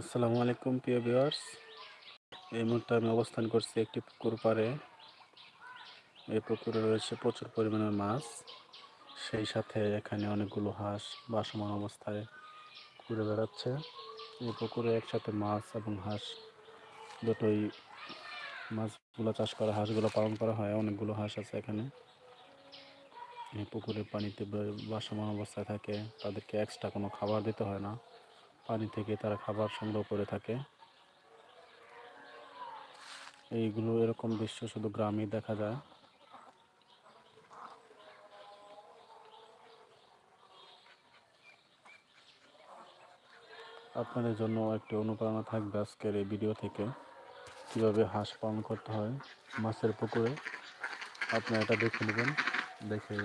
আসসালামু আলাইকুম, প্রিয় ভিউয়ার্স। এই মুহূর্তে আমি অবস্থান করছি একটি পুকুর পাড়ে। এই পুকুরে রয়েছে প্রচুর পরিমাণের মাছ। সেই সাথে এখানে অনেকগুলো হাঁস বাসমান অবস্থায় ঘুরে বেড়াচ্ছে। এই পুকুরে একসাথে মাছ এবং হাঁস দুটোই মাছগুলো চাষ করা, হাঁসগুলো পালন করা হয়। অনেকগুলো হাঁস আছে এখানে। এই পুকুরের পানিতে বাসমান অবস্থায় থাকে। তাদেরকে এক্সট্রা কোনো খাবার দিতে হয় না। পানি থেকে তারা খাবার সংগ্রহ করে থাকে। এইগুলো এরকম দৃশ্য শুধু গ্রামেই দেখা যায়। আপনাদের জন্য একটি অনুপ্রেরণা থাকবে আজকের এই ভিডিও থেকে, কীভাবে হাঁস পালন করতে হয় মাছের পুকুরে। আপনারা এটা দেখে নেবেন, দেখে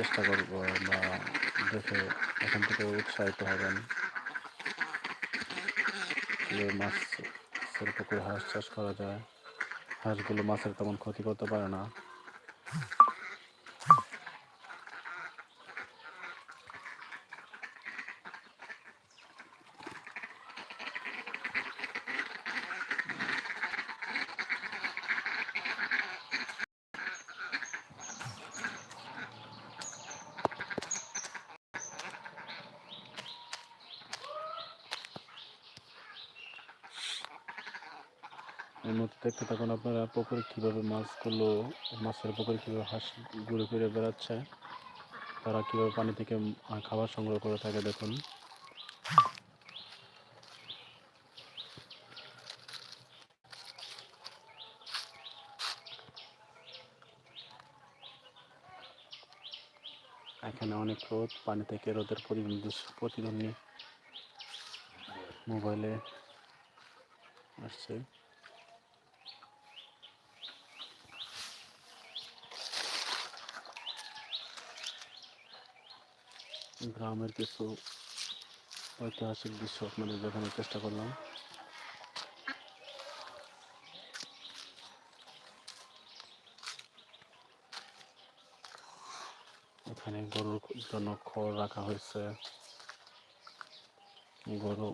চেষ্টা করব বা দেখে এখান থেকে উৎসাহিত হবেন। মাছের পুকুরে হাঁস চাষ করা যায়, হাঁসগুলো মাছের তেমন ক্ষতি করতে পারে না। এই মুহূর্তে দেখতে থাকুন আপনারা পুকুরে কীভাবে মাছগুলো মাছের পুকুরে কীভাবে হাঁস ঘুরে ফিরে বেড়াচ্ছে, তারা কীভাবে পানি থেকে খাবার সংগ্রহ করে থাকে দেখুন। এখানে অনেক রোদ, পানি থেকে রোদের প্রতিদ্বন্দ্বী মোবাইলে আসছে। গ্রামের কিছু ঐতিহাসিক দৃশ্য আপনাদের দেখানোর চেষ্টা করলাম। এখানে গরুর জন্য খড় রাখা হয়েছে। গরু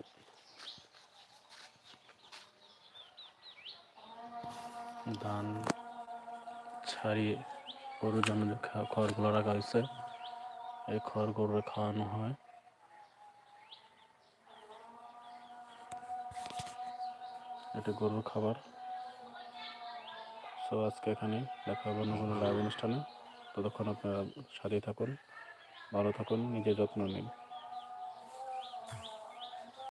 ধান ছাড়িয়ে গরুর জন্য খড়গুলো রাখা হয়েছে। এই খড় গরুরে খাওয়ানো হয় এটা গরুর খাবার সো আজকে এখানে দেখা হবে অন্য কোনো লাইভ অনুষ্ঠানে ততক্ষণ আপনারা সাথেই থাকুন ভালো থাকুন নিজের যত্ন নিন